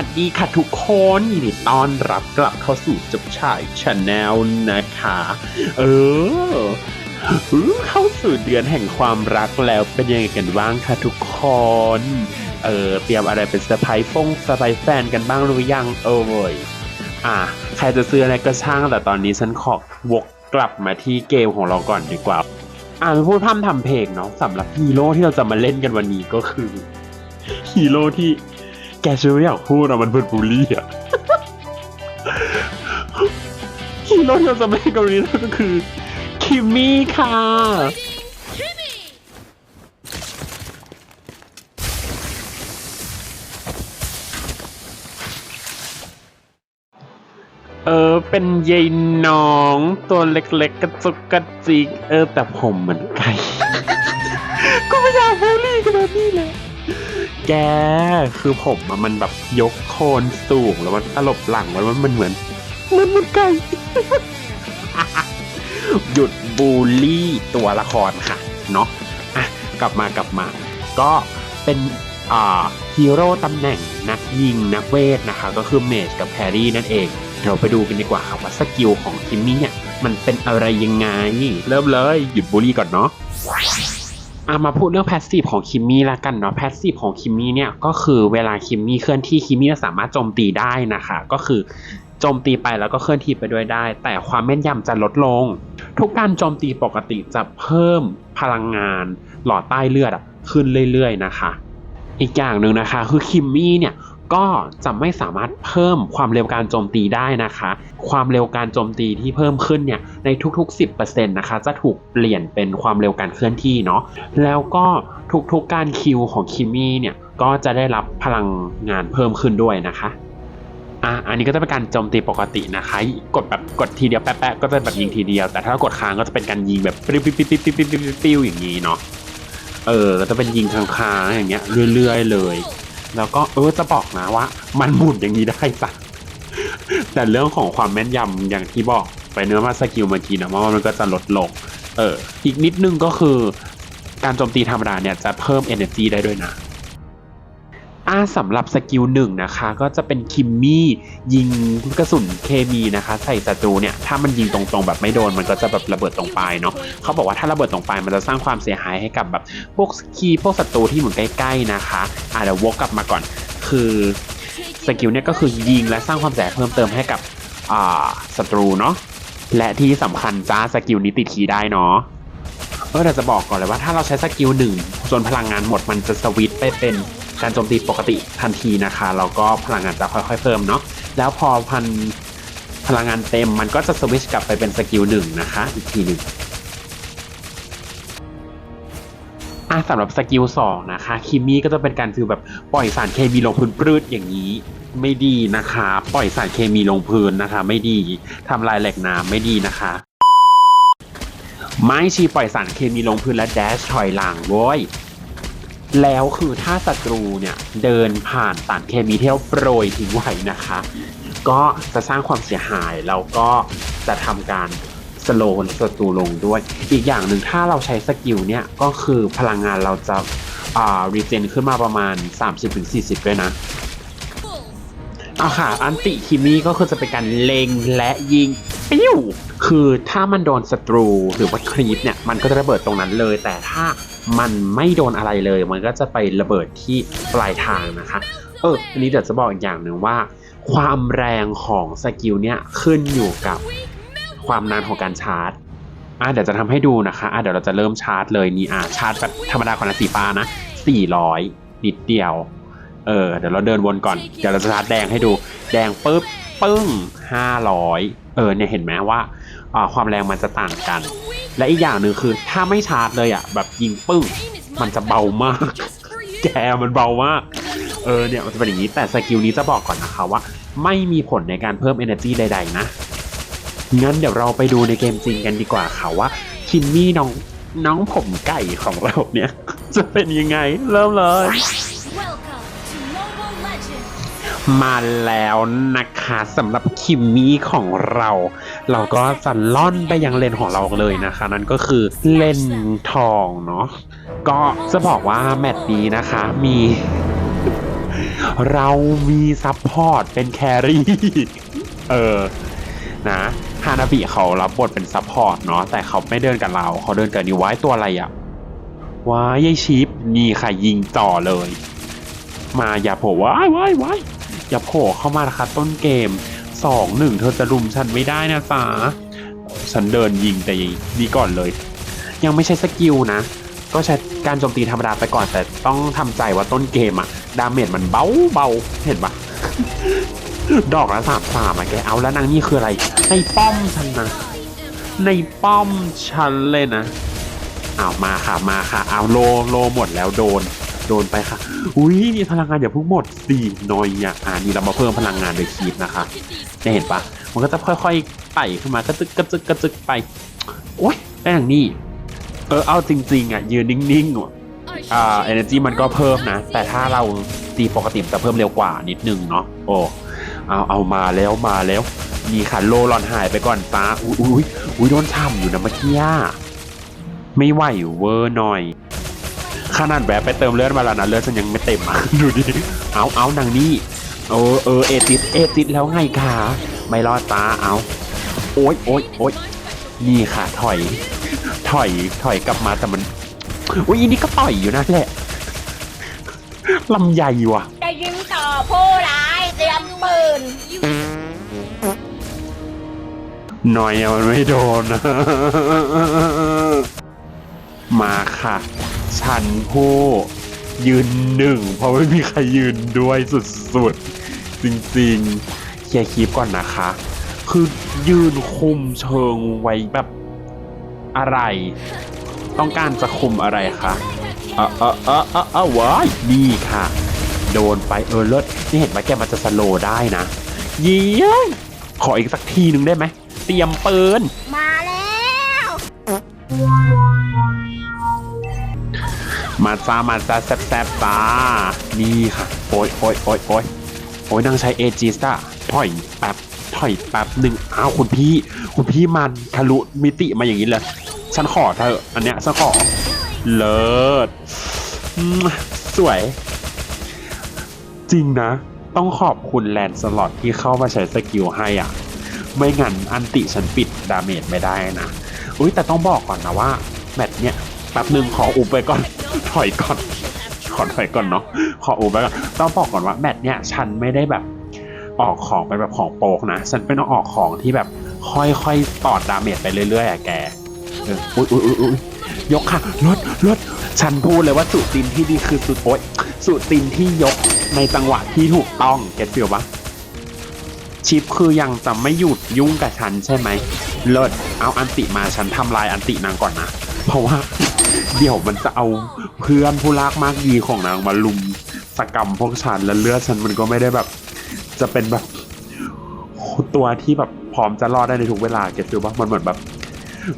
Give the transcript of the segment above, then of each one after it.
วัสดีค่ะทุกคนยินดีต้อนรับกลับเข้าสู่จุบชายชาแนลนะคะ เออ เข้าสู่เดือนแห่งความรักแล้วเป็นยังไงกันบ้างคะทุกคน เออ เตรียมอะไรเป็นเซอร์ไพรส์ฟงเซอร์ไพรส์แฟนกันบ้างหรือยังเออเว้ยอะ ใครจะซื้ออะไรก็ช่าง แต่ตอนนี้ฉันขอวกกลับมาที่เกมของเราก่อนดีกว่า อ่าพูดพร่ำทำเพลงเนาะสำหรับฮีโร่ที่เราจะมาเล่นกันวันนี้ก็คือฮีโร่ที่ แกชื่อไม่อยากพูดอะมันเป็นบูลลี่อะฮีโร่ที่เราจะมาเล่กันวันนี้ก็คือ คิมมี่ค่ะ เออ เป็นยายน้องตัวเล็กๆ กระจุกกระจิก เออ แต่ผมเหมือนไก่ก็ไม่อยากบูลลี่ขนาดนี้เลย แกคือผมอะมันแบบยกโคนสูงแล้วมันตลบหลังแล้วมันมันเหมือนมันเหมือนไก่ หยุดบูลลี่ตัวละครค่ะ เนาะอะกลับมากลับมา ก็เป็นอ่าฮีโร่ตำแหน่งนักยิงนักเวทนะคะ ก็คือเมจกับแครี่นั่นเองเราไปดูกันดีกว่าครับว่าสกิลของคิมมี่เนี่ยมันเป็นอะไรยังไง เริ่มเลย หยุดบูลลี่ก่อนเนาะ อามาพูดเรื่องแพสซีฟของคิมมี่ละกันเนาะแพสซีฟของคิมมี่เนี่ยก็คือเวลาคิมมี่เคลื่อนที่คิมมี่จะสามารถโจมตีได้นะคะ ก็คือโจมตีไปแล้วก็เคลื่อนที่ไปด้วยได้ แต่ความแม่นยำจะลดลง ทุกการโจมตีปกติจะเพิ่มพลังงาน หลอดใต้เลือดขึ้นเรื่อยๆนะคะ อีกอย่างหนึ่งนะคะ คือคิมมี่เนี่ย ก็จะไม่สามารถเพิ่มความเร็วการโจมตีได้นะคะ ความเร็วการโจมตีที่เพิ่มขึ้นเนี่ยในทุกๆ 10%นะคะจะถูกเปลี่ยนเป็นความเร็วการเคลื่อนที่เนาะแล้วก็ทุกๆการคิวของคิมมี่เนี่ยก็จะได้รับพลังงานเพิ่มขึ้นด้วยนะคะอะอันนี้ก็จะเป็นการโจมตีปกตินะคะ กดแบบกดทีเดียวแป๊ะๆก็จะแบบยิงทีเดียว แต่ถ้ากดค้างก็จะเป็นการยิงแบบปิ้วปิ้วปิ้วปิ้วปิ้วปิ้วปิ้วอย่างนี้เนาะเออจะเป็นยิงค้างๆอย่างเงี้ยเรื่อยๆเลย แล้วก็เออจะบอกนะว่า มันหมุนอย่างนี้ได้จ้ะแต่เรื่องของความแม่นยำอย่างที่บอกไปเนื้อมาสกิลเมื่อกี้นะว่ามันก็จะลดลง เออ อีกนิดนึงก็คือ การโจมตีธรรมดาเนี่ยจะเพิ่ม energy ได้ด้วยนะ อ่าสำหรับสกิลหนึ่งนะคะ ก็จะเป็นคิมมี่ยิงกระสุนเคมีนะคะ ใส่ศัตรูเนี่ยถ้ามันยิงตรงๆแบบไม่โดนมันก็จะแบบระเบิดตรงปลายเนาะเขาบอกว่าถ้าระเบิดตรงปลายมันจะสร้างความเสียหายให้กับแบบพวกคีพวกศัตรูที่อยู่ใกล้ๆนะคะอ่าเดี๋ยววกกลับมาก่อน คือสกิลเนี่ยก็คือยิงและสร้างความเสียหายเพิ่มเติมให้กับอ่าศัตรูเนาะและที่สำคัญจ้าสกิลนี้ติดคีย์ได้เนาะเออแต่จะบอกก่อนเลยว่าถ้าเราใช้สกิลหนึ่งจนพลังงานหมดมันจะสวิตไปเป็น การโจมตีปกติทันทีนะคะแล้วก็พลังงานจะค่อยๆเพิ่มเนาะแล้วพอพันพลังงานเต็มมันก็จะสวิชกลับไปเป็นสกิลหนึ่งนะคะอีกทีหนึ่งอะสำหรับสกิลสองนะคะคิมมี่ก็จะเป็นการฟิลแบบปล่อยสารเคมีลงพื้นปลืดอย่างนี้ไม่ดีนะคะ ปล่อยสารเคมีลงพื้นนะคะ ไม่ดีทำลายแหล่งน้ำไม่ดีนะคะไม่ชีปล่อยสารเคมีลงพื้นและแดชถอยหลังโว้ย แล้วคือถ้าศัตรูเนี่ยเดินผ่านสารเคมีที่เราโปรยทิ้งไว้นะคะ ก็จะสร้างความเสียหายแล้วก็จะทำการสโลว์ศัตรูลงด้วย อีกอย่างหนึ่งถ้าเราใช้สกิลเนี่ยก็คือพลังงานเราจะอ่ารีเจนขึ้นมาประมาณ 30-40 ด้วยนะเอาค่ะ อันติคิมี่ก็คือจะเป็นการเล็งและยิง ปิ้วคือถ้ามันโดนศัตรูหรือว่าครีปเนี่ยมันก็จะระเบิดตรงนั้นเลย แต่ถ้ามันไม่โดนอะไรเลย มันก็จะไประเบิดที่ปลายทางนะคะเอออันนี้เดี๋ยวจะบอกอีกอย่างหนึ่งว่า ความแรงของสกิลเนี่ยขึ้นอยู่กับความนานของการชาร์จอะเดี๋ยวจะทำให้ดูนะคะอะเดี๋ยวเราจะเริ่มชาร์จเลยนี่อะชาร์จแบบธรรมดาก่อนนะสีฟ้านะ400 นิดเดียว เออ เดี๋ยวเราเดินวนก่อน เดี๋ยวเราจะชาร์จแดงให้ดู แดงปุ๊บ ปึ้งห้าร้อย เออเนี่ยเห็นไหมว่าความแรงมันจะต่างกัน และอีกอย่างหนึ่งคือถ้าไม่ชาร์จเลยอะแบบยิงปึ้งมันจะเบามาก แกมันเบามากเออเนี่ยมันจะเป็นอย่างนี้แต่สกิลนี้จะบอกก่อนนะคะว่า ไม่มีผลในการเพิ่ม energy ใดๆนะงั้นเดี๋ยวเราไปดูในเกมจริงกันดีกว่าค่ะว่าคิมมี่น้องน้องผมไก่ของเราเนี่ย จะเป็นยังไงเริ่มเลย มาแล้วนะคะสำหรับคิมมี่ของเรา เราก็จะล่อนไปยังเลนของเราเลยนะคะ นั่นก็คือเลนทองเนาะก็จะบอกว่าแมตช์นี้นะคะมี เรามีซัพพอร์ตเป็นแครี่เออนะฮานาบิเขารับบทเป็นซัพพอร์ตเนาะแต่เขาไม่เดินกับเรา เขาเดินกับนิวไว้ตัวอะไรอะว้ายยชิปนี่ค่ะยิงจ่อเลย มาอย่าโผล่ว้ายว้ายว้าย อย่าโผล่เข้ามานะคะต้นเกมสองหนึ่งเธอจะรุมฉันไม่ได้นะจ๊ะฉันเดินยิงแต่นี่ก่อนเลย ยังไม่ใช่สกิลนะ ก็ใช้การโจมตีธรรมดาไปก่อนแต่ต้องทำใจว่าต้นเกมอะดาเมจมันเบาเบาเห็นปะดอกละสามสามอะแกเอาแล้วนางนี่คืออะไร ในป้อมฉันนะในป้อมฉันเลยนะเอามาค่ะมาค่ะเอาโลโลหมดแล้วโดน โดนไปค่ะ อุ้ยนี่พลังงานอย่าเพิ่งหมดสี่นอยอะอ่านี่เรามาเพิ่มพลังงานโดยคีบนะคะจะเห็นปะมันก็จะค่อยๆไต่ขึ้นมากระจึกกระจึกกระจึกไปโอ้ยได้อย่างนี้เออเอาจริงๆอะยืนนิ่งๆอะอ่า energy มันก็เพิ่มนะ แต่ถ้าเราตีปกติจะเพิ่มเร็วกว่านิดนึงเนาะโอ้เอาเอามาแล้วมาแล้วนี่ค่ะโลหลอนหายไปก่อนตาอุ้ยอุ้ยอุ้ยโดนช่ำอยู่นะเมื่อกี้ไม่ไหวเวอร์หน่อย ขนาดแบบไปเติมเลือดมาแล้วนะเลือดฉันยังไม่เต็มอะดูดิเอาเอานางนี่เออเออเอติดเอติดแล้วไงคะไม่รอดตาเอาโอ๊ยโอ๊ยโอ๊ยนี่ค่ะ ถอย ถอยถอยกลับมาแต่มันอุ้ยอันนี้ก็ต่อยอยู่นั่นแหละลำใหญ่ว่ะจะยิงต่อผู้ร้ายเตรียมปืนหน่อยอะมันไม่โดน มาค่ะ ฉันผู้ยืนหนึ่ง เพราะไม่มีใครยืนด้วยสุดๆ จริงๆ เคลียร์คลิปก่อนนะคะ คือยืนคุมเชิงไว้แบบอะไร ต้องการจะคุมอะไรคะเออเออเออเออเออว้ายนี่ค่ะ โดนไปเออเลิศนี่เห็นไหมแกมันจะสโลว์ได้นะ เยี่ยมขออีกสักทีหนึ่งได้ไหม เตรียมปืน มาแล้ว มาจ้ามาจ้าแซบแซบจ้านี่ค่ะ โอ้ยโอ้ยโอ้ยโอ้ยโอ้ยนางใช้เอจิสอะถอยแป๊บถอยแป๊บหนึ่งอ้าวคุณพี่ คุณพี่มันทะลุมิติมาอย่างนี้เลยฉันขอเธออันเนี้ยฉันขอ เลิศสวย จริงนะ ต้องขอบคุณแลนสล็อตที่เข้ามาใช้สกิลให้อะ ไม่งั้นอันติฉันปิดดาเมจไม่ได้นะ อุ้ยแต่ต้องบอกก่อนนะว่า แมตช์เนี้ย แป๊บหนึ่งขออุบไปก่อน ถอยก่อน ขอถอยก่อนเนาะ ขออุบไปก่อน ต้องบอกก่อนว่าแมตช์เนี้ยฉันไม่ได้แบบออกของไปแบบของโปกนะ ฉันเป็นออกของที่แบบค่อยๆตอดดาเมจไปเรื่อยๆอะแกอุ้ยอุ้ยอุ้ยอุ้ยยกค่ะลดลดฉันพูดเลยว่าสูตรตินที่ดีคือสูตรโอ๊ยสูตรตินที่ยกในจังหวะที่ถูกต้องเก็ตฟิลปะชิปคือยังจะไม่หยุดยุ่งกับฉันใช่ไหมเลิศเอาอันติมาฉันทำลายอันตินางก่อนนะ เพราะว่า เดี๋ยวมันจะเอาเพื่อนผู้ลากมากดีของนางมาลุมสกรรมพวกฉันแล้วเลือดฉันมันก็ไม่ได้แบบ จะเป็นแบบตัวที่แบบพร้อมจะรอดได้ในทุกเวลาเก็ตฟิลปะมันเหมือนแบบ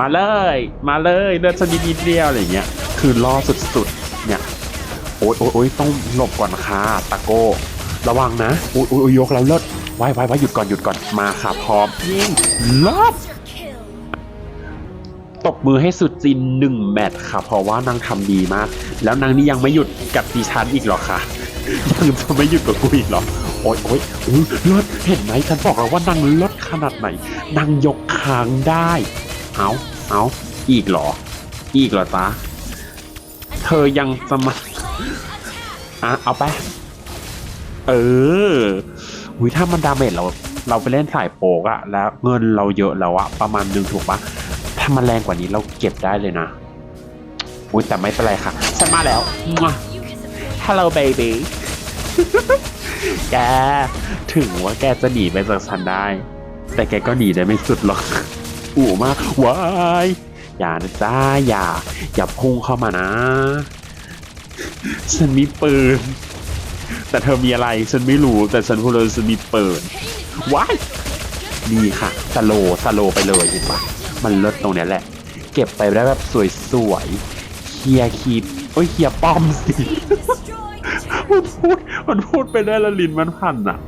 มาเลย มาเลยเลือดชนิดนิดเดียวอะไรอย่างเงี้ยคือล่อสุดๆเนี่ยโอ๊ยโอ๊ยโอ๊ยต้องหลบก่อนค่ะตะโก้ระวังนะโอ๊ยโอ๊ยยกแล้วเลิศไว้ไว้ไว้หยุดก่อนหยุดก่อนมาค่ะพร้อมยิงลอบ ตบมือให้สุดจินหนึ่งแมตช์ค่ะ เพราะว่านางทำดีมาก แล้วนางนี่ยังไม่หยุดกับดิฉันอีกหรอคะยังจะไม่หยุดกับกูอีกหรอโอ๊ยโอ๊ยอุ๊ยเลิศเห็นไหมฉันบอกแล้วว่านางเลิศขนาดไหนนางยกคางได้ เอาเอาอีกหรอ อีกหรอจ๊ะเธอยังจะมาอะเอาไปเออวิถ้ามันดาเมจเราเราไปเล่นสายโปกอะแล้วเงินเราเยอะแล้วอะประมาณนึงถูกปะ ถ้ามันแรงกว่านี้เราเก็บได้เลยนะ อุ้ยแต่ไม่เป็นไรค่ะ ฉันมาแล้ว You can survive. Hello baby แก ถึงว่าแกจะหนีไปจากฉันได้ แต่แกก็หนีได้ไม่สุดหรอกอู่มากว้ายอย่านะจ้าอย่า อย่าพุ่งเข้ามานะ ฉันมีปืน แต่เธอมีอะไรฉันไม่รู้ แต่ฉันพูดเลยฉันมีปืนว้ายนี่ค่ะ สโลว์สโลว์ไปเลยเห็นปะ มันเลิศตรงเนี้ยแหละ เก็บไปได้แบบสวยๆเคลียร์คีบโอ้ยเคลียร์ป้อมสิมันพูดมันพูดไปได้ละลินมันพันอะ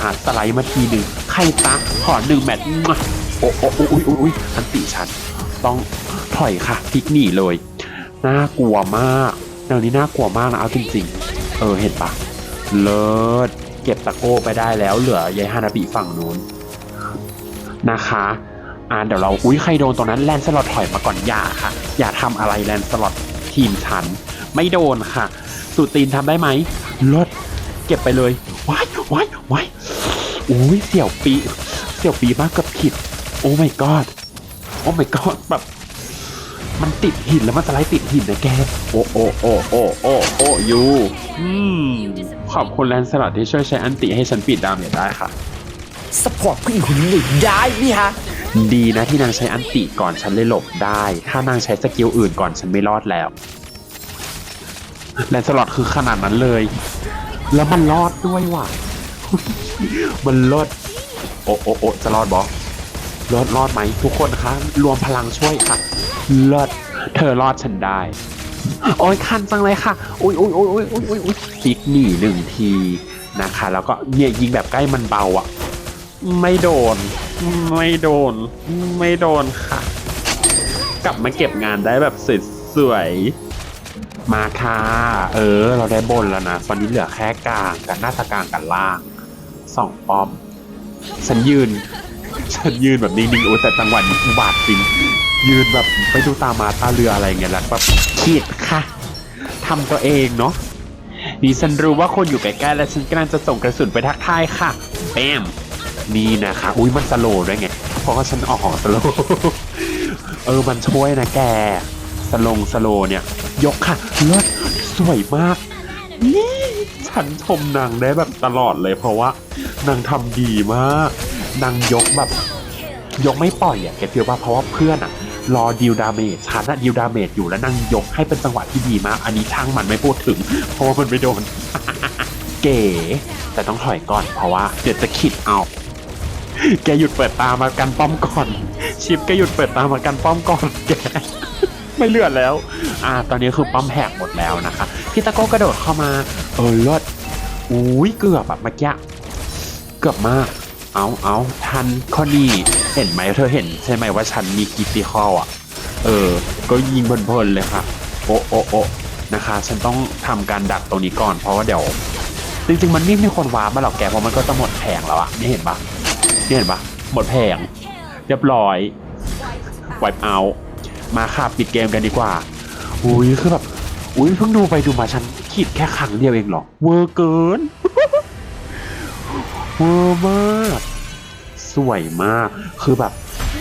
หาสไลด์มาทีหนึ่งใครตาขอหนึ่งแมตช์โอ้โอ้โอ้ยโอ้ยอันติฉันต้องถอยค่ะพลิกหนีเลยน่ากลัวมากแนวนี้น่ากลัวมากนะเอาจริงๆ เออเห็นปะเลิศเก็บตะโก้ไปได้แล้วเหลือยายฮานาบิฝั่งนู้น นะคะอ่าเดี๋ยวเราอุ้ยใครโดนตรงนั้นแลนสลอตถอยมาก่อนอย่าค่ะ อย่าทำอะไรแลนสลอตทีมฉัน ไม่โดนค่ะ สุตีนทำได้ไหมลิศเก็บไปเลยว้ายว้ายว้ายอุ้ยเสี่ยวปีเสี่ยวปีมากกับผิด โอ้ my god โอ้ my god แบบมันติดหินแล้วมันสไลด์ติดหินนะแก โอ้โอ้โอ้โอ้โอ้โอ้ยูอืมขอบคุณแลนสลัดที่ช่วยใช้อันติให้ฉันปิดดามเมจได้ค่ะ สปอร์ตผู้หญิงคนนี้หน่อยได้ไหมฮะ ดีนะที่นางใช้อันติก่อนฉันเลยหลบได้ ถ้านางใช้สกิลอื่นก่อนฉันไม่รอดแล้ว แลนสลอดคือขนาดนั้นเลย แล้วมันรอดด้วยว่ะ มันรอด โอ้โอ้โอ้จะรอดบอรอดรอดไหมทุกคนคะ รวมพลังช่วยค่ะรอดเธอรอดฉันได้ โอ้ยคันจังเลยค่ะ อุ้ยอุ้ยอุ้ยอุ้ยอุ้ยอุ้ยอุ้ยฟิกหนีหนึ่งทีนะคะ แล้วก็เนี่ยยิงแบบใกล้มันเบาอะ ไม่โดน ไม่โดน ไม่โดนค่ะ กลับมาเก็บงานได้แบบสวยๆมาค่ะเออ เราได้บนแล้วนะตอนนี้เหลือแค่กลางกับหน้าตากลางกับล่างสองป้อม ฉันยืน ฉันยืนแบบนิ่งๆโอ้แต่จังหวะนี้อุบาทจริง ยืนแบบไปดูตามาตาเรืออะไรเงี้ยแล้วแบบขีดค่ะทำตัวเองเนาะนี่ฉันรู้ว่าคนอยู่ใกล้ๆและฉันกำลังจะส่งกระสุนไปทักทายค่ะแปม นี่นะคะ อุ้ยมันสโลด้วยไง เพราะว่าฉันออกขอสโลเออมันช่วยนะแก สลงสโลเนี่ย ยกค่ะเลิศสวยมาก นี่ฉันชมนางได้แบบตลอดเลย เพราะว่านางทำดีมาก นางยกแบบ ยกไม่ปล่อยอะแกเฟีลป่ะเพราะว่าเพื่อนอะรอดิวดาเมจฉันอะดิวดาเมจอยู่แล้วนางยกให้เป็นจังหวะที่ดีมาก อันนี้ช่างมันไม่พูดถึง เพราะว่ามันไม่โดน เก๋ แต่ต้องถอยก่อนเพราะว่าเดี๋ยวจะขิดเอา แกหยุดเปิดตามากันป้อมก่อน ชิปแกหยุดเปิดตามากันป้อมก่อนแกไม่เลือแล้ว อ่า ตอนนี้คือป้อมแหกหมดแล้วนะคะ พี่ตะโก้กระโดดเข้ามา เออเลิศอุ้ยเกือบแบบเมื่อกี้เกือบมาก เอาเอาทันข้อดีเห็นไหมเธอเห็นใช่ไหมว่าฉันมีกิติคอลอะ เออ ก็ยิงเพลินๆเลยค่ะ โอะโอะโอะนะคะ ฉันต้องทำการดักตรงนี้ก่อนเพราะว่าเดี๋ยว จริงๆ มันไม่มีคนว้ามาหรอกแกเพราะมันก็จะหมดแผงแล้วอะนี่เห็นปะ นี่เห็นปะหมดแผง เรียบร้อยไวป์เอามาค่ะปิดเกมกันดีกว่า อุ้ยคือแบบอุ้ยเพิ่งดูไปดูมาฉันขีดแค่ครั้งเดียวเองเหรอ เวอร์เกิน เวอร์มาก สวยมาก คือแบบ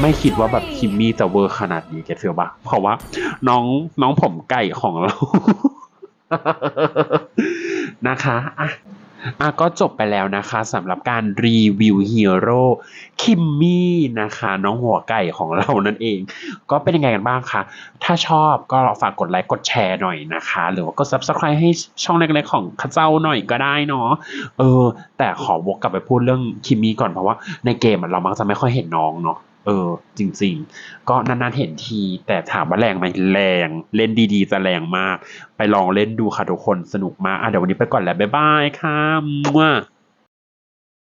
ไม่คิดว่าแบบคิมมี่จะเวอร์ขนาดนี้แกเชื่อปะเพราะว่า น้องน้องผมไก่ของเรา นะคะอะ อะก็จบไปแล้วนะคะสำหรับการรีวิวฮีโร่คิมมี่นะคะ น้องหัวไก่ของเรานั่นเอง ก็เป็นยังไงกันบ้างคะถ้าชอบก็ฝากกดไลค์กดแชร์หน่อยนะคะ หรือว่ากด subscribe ให้ช่องเล็กๆของข้าเจ้าหน่อยก็ได้เนาะเออ แต่ขอวกกลับไปพูดเรื่องคิมมี่ก่อนเพราะว่าในเกมเรามักจะไม่ค่อยเห็นน้องเนาะ เออ จริง ๆ ก็นานๆเห็นที แต่ถามว่าแรงไหมแรง เล่นดีๆ จะแรงมาก ไปลองเล่นดูค่ะทุกคนสนุกมากอะเดี๋ยววันนี้ไปก่อนแล้ว บ๊ายบายค่ะมั่